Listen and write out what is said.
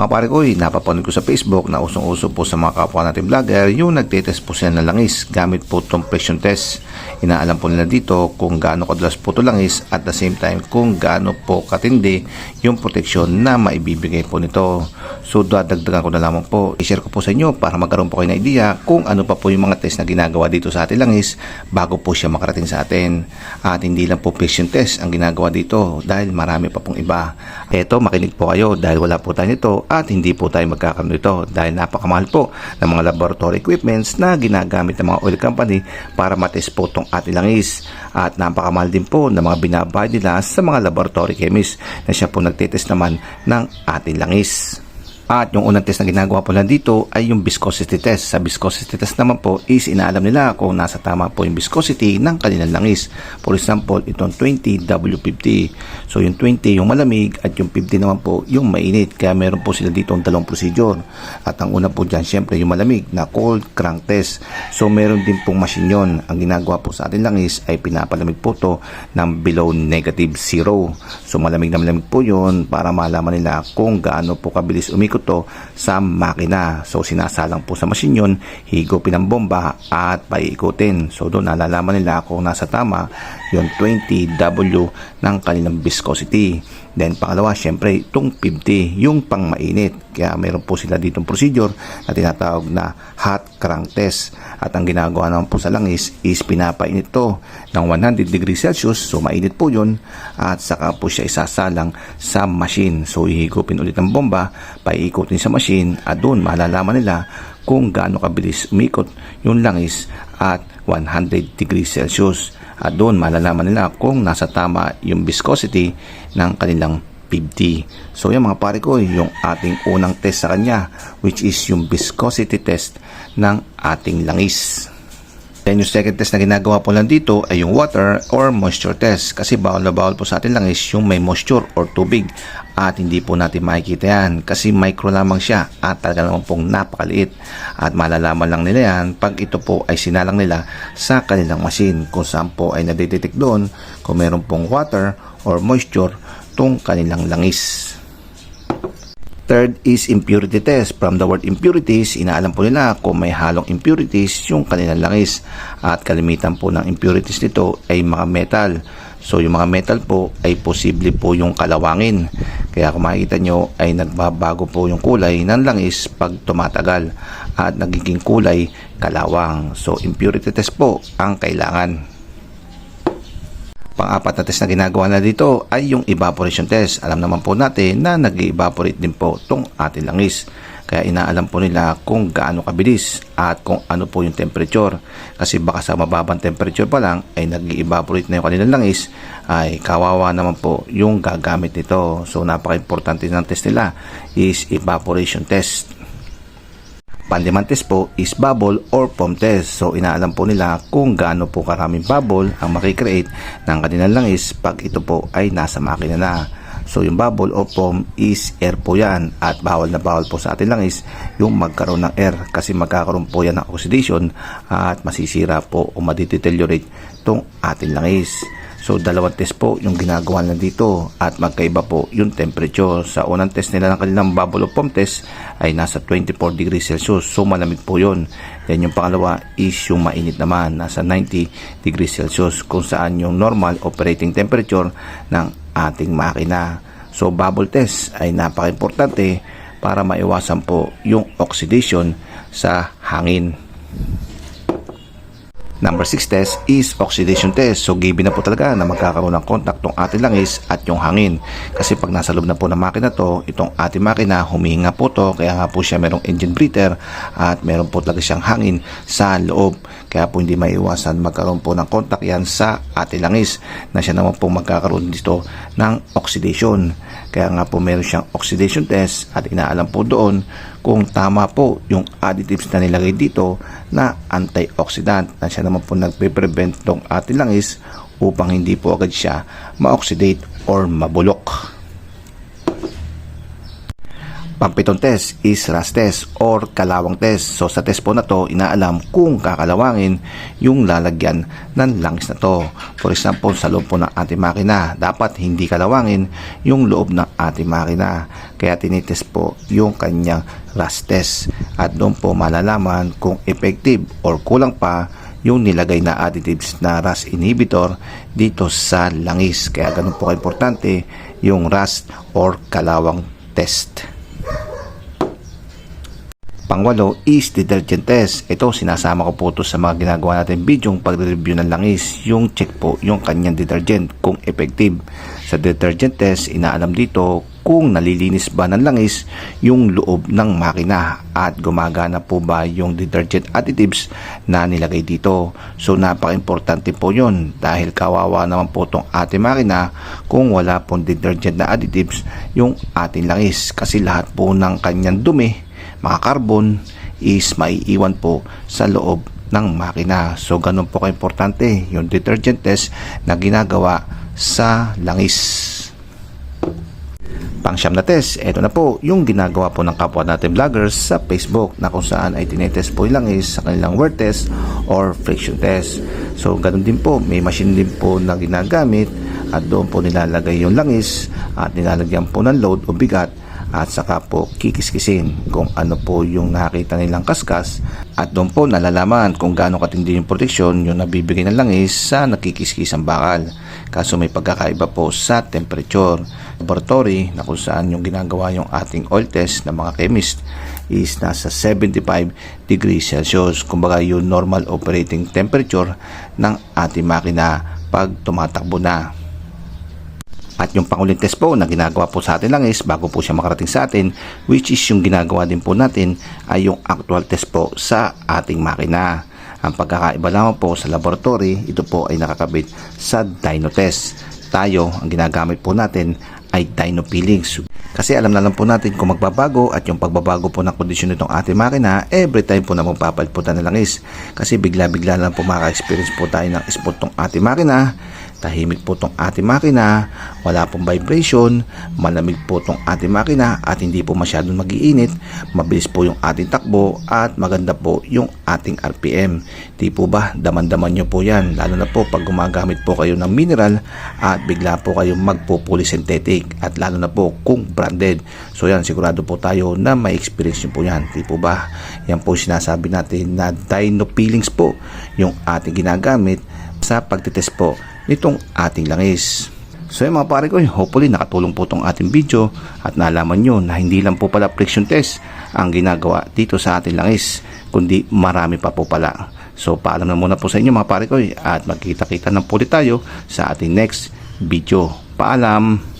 Mga pare ko, eh, napapanood ko sa Facebook na usong-uso po sa mga kapwa natin vlogger yung nagtitest po sila ng langis gamit po itong pressure test. Inaalam po nila dito kung gaano kadulas po ito langis at the same time kung gaano po katindi yung proteksyon na maibibigay po nito. So dadagdagan ko na lamang po, i-share ko po sa inyo para magkaroon po kayo ng idea kung ano pa po yung mga test na ginagawa dito sa ating langis bago po siya makarating sa atin. At hindi lang po pressure test ang ginagawa dito dahil marami pa pong iba. Eto, makinig po kayo dahil wala po tayo nito at hindi po tayo magkakaroon nito dahil napakamahal po ng mga laboratory equipments na ginagamit ng mga oil company para matest po itong ating langis. At napakamahal din po ng mga binabayad nila sa mga laboratory chemist na siya po nagtitest naman ng ating langis. At yung unang test na ginagawa po lang dito ay yung viscosity test. Sa viscosity test naman po is inaalam nila kung nasa tama po yung viscosity ng kanilang langis. For example, itong 20 W50. So yung 20 yung malamig at yung 50 naman po yung mainit. Kaya meron po sila dito ang dalawang procedure. At ang una po dyan syempre yung malamig na cold crank test. So meron din pong machine yon. Ang ginagawa po sa ating langis ay pinapalamig po to ng below negative zero. So malamig na malamig po yun para malaman nila kung gaano po kabilis umikot to sa makina. So sinasalang po sa machine yun, higupin ang bomba at paiikutin. So doon nalalaman nila kung nasa tama yung 20W ng kanilang viscosity. Then pangalawa, syempre itong 50, yung pang mainit. Kaya meron po sila ditong procedure na tinatawag na hot crank test. At ang ginagawa naman po sa langis is pinapainit to ng 100 degrees Celsius. So mainit po yun. At saka po siya isasalang sa machine. So ihigupin ulit ang bomba, paiikutin sa machine at doon malalaman nila kung gaano kabilis umikot yung langis at 100 degrees Celsius. At doon malalaman nila kung nasa tama yung viscosity ng kanilang 50. So yung mga pare ko, yung ating unang test sa kanya which is yung viscosity test ng ating langis. Then yung second test na ginagawa po lang dito ay yung water or moisture test kasi bawal na bawal po sa atin lang is yung may moisture or tubig at hindi po natin makikita yan kasi micro lamang siya at talaga naman pong napakaliit at malalaman lang nila yan pag ito po ay sinalang nila sa kanilang machine kung saan po ay nadidetect doon kung meron pong water or moisture tong kanilang langis. Third is impurity test. From the word impurities, inaalam po nila kung may halong impurities yung kanilang langis. At kalimitan po ng impurities nito ay mga metal. So yung mga metal po ay posible po yung kalawangin. Kaya kung makikita nyo ay nagbabago po yung kulay ng langis pag tumatagal. At nagiging kulay kalawang. So impurity test po ang kailangan. Pang-apat na test na ginagawa na dito ay yung evaporation test. Alam naman po natin na nag-evaporate din po itong ating langis. Kaya inaalam po nila kung gaano kabilis at kung ano po yung temperature. Kasi baka sa mababang temperature pa lang ay nag-evaporate na yung kanilang langis ay kawawa naman po yung gagamit nito. So napaka-importante ng test nila is evaporation test. Panlimang test po is bubble or foam test. So inaalam po nila kung gaano po karaming bubble ang makikreate ng kanilang langis pag ito po ay nasa makina na. So yung bubble o foam is air po yan at bawal na bawal po sa ating langis yung magkaroon ng air kasi magkakaroon po yan ng oxidation at masisira po o madideteriorate tong ating langis. So dalawang test po yung ginagawa nila dito at magkaiba po yung temperature. Sa unang test nila ng kanilang bubble of foam test ay nasa 24 degrees Celsius. So malamig po yun. Then yung pangalawa is yung mainit naman nasa 90 degrees Celsius kung saan yung normal operating temperature ng ating makina. So bubble test ay napaka-importante para maiwasan po yung oxidation sa hangin. Number 6 test is oxidation test. So given na po talaga na magkakaroon ng contact tong ating langis at yung hangin. Kasi pag nasa loob na po ng makina to, itong ating makina huminga po to. Kaya nga po siya merong engine breather at meron po talaga siyang hangin sa loob. Kaya po hindi maiwasan magkaroon po ng contact yan sa ating langis na siya naman po magkakaroon dito ng oxidation. Kaya nga po meron siyang oxidation test at inaalam po doon kung tama po yung additives na nilagay dito na antioxidant na siya naman po nagpe-prevent tong ating langis upang hindi po agad siya ma-oxidate or mabulok. Pampitong test is ras test or kalawang test. So sa test po na to, inaalam kung kakalawangin yung lalagyan ng langis na to. For example, sa loob po ng ating makina, dapat hindi kalawangin yung loob ng ating makina. Kaya tinitest po yung kanyang ras test. At doon po malalaman kung effective or kulang pa yung nilagay na additives na rust inhibitor dito sa langis. Kaya ganun po importante yung rust or kalawang test. Pangwalo is detergent test. Ito sinasama ko po ito sa mga ginagawa natin video pag-review ng langis. Yung check po yung kanyang detergent kung effective. Sa detergent test, inaalam dito kung nalilinis ba ng langis yung loob ng makina at gumagana po ba yung detergent additives na nilagay dito. So napaka-importante po yun dahil kawawa naman po itong ating makina kung wala pong detergent na additives yung ating langis kasi lahat po ng kanyang dumi mga carbon is maiiwan po sa loob ng makina. So ganun po ka-importante yung detergent test na ginagawa sa langis. Pangsyam na test, ito na po yung ginagawa po ng kapwa natin vloggers sa Facebook na kung saan ay tinetest po yung langis sa kanilang wear test or friction test. So ganun din po, may machine din po na ginagamit at doon po nilalagay yung langis at nilalagyan po ng load o bigat at saka po kikiskisin kung ano po yung nakita nilang kaskas at doon po nalalaman kung gaano katindi yung proteksyon yung nabibigay ng langis sa nakikiskis ang bakal. Kaso may pagkakaiba po sa temperature. Laboratory na kung saan yung ginagawa yung ating oil test ng mga chemist is nasa 75 degrees Celsius. Kumbaga yung normal operating temperature ng ating makina pag tumatakbo na. At yung panguling test po na ginagawa po sa atin lang is bago po siya makarating sa atin which is yung ginagawa din po natin ay yung actual test po sa ating makina. Ang pagkakaiba lamang po sa laboratory, ito po ay nakakabit sa dyno test. Tayo, ang ginagamit po natin ay dyno peelings. Kasi alam na lang po natin kung magbabago at yung pagbabago po ng kondisyon nitong ating makina, every time po na tayo ng langis. Kasi bigla-bigla lang po maka-experience po tayo ng spot tong ating makina tahimik po tong ating makina, wala pong vibration, malamig po tong ating makina at hindi po masyadong magiinit, mabilis po yung ating takbo at maganda po yung ating RPM. Di po ba, daman-daman nyo po yan, lalo na po pag gumagamit po kayo ng mineral at bigla po kayo magpo synthetic at lalo na po kung branded. So yan, sigurado po tayo na may experience nyo po yan. Di po ba? Yan po sinasabi natin na dyno peelings po yung ating ginagamit sa pagtitest po nitong ating langis. So yung mga pare ko, hopefully nakatulong po itong ating video at nalaman nyo na hindi lang po pala friction test ang ginagawa dito sa ating langis, kundi marami pa po pala. So paalam na muna po sa inyo mga pare ko at magkita-kita na po tayo sa ating next video. Paalam!